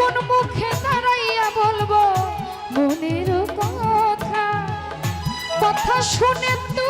আপন মুখে দাঁড়াইয়া বলব মনের কথা কথা শুনে তো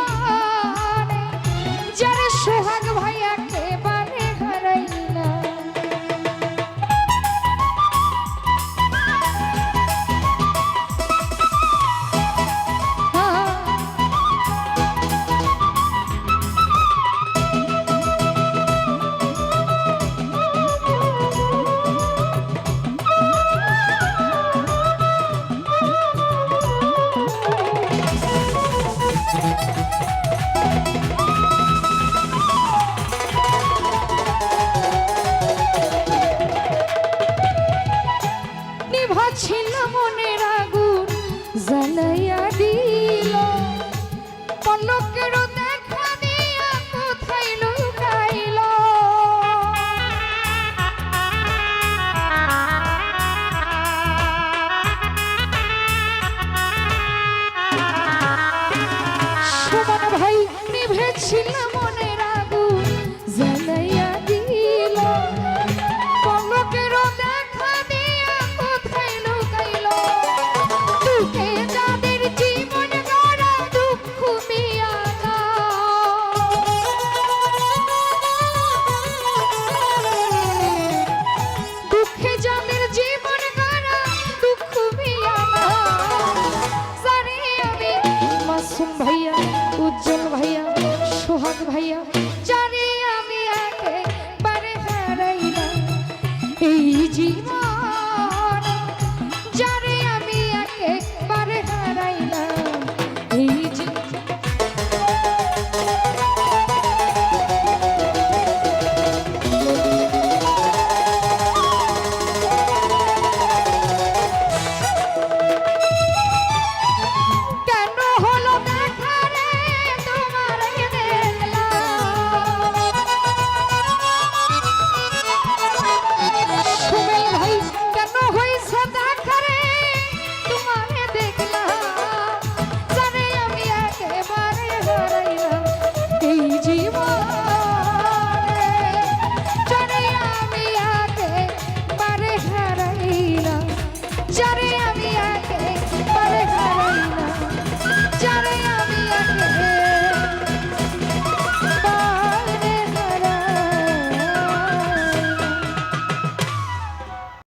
জীবন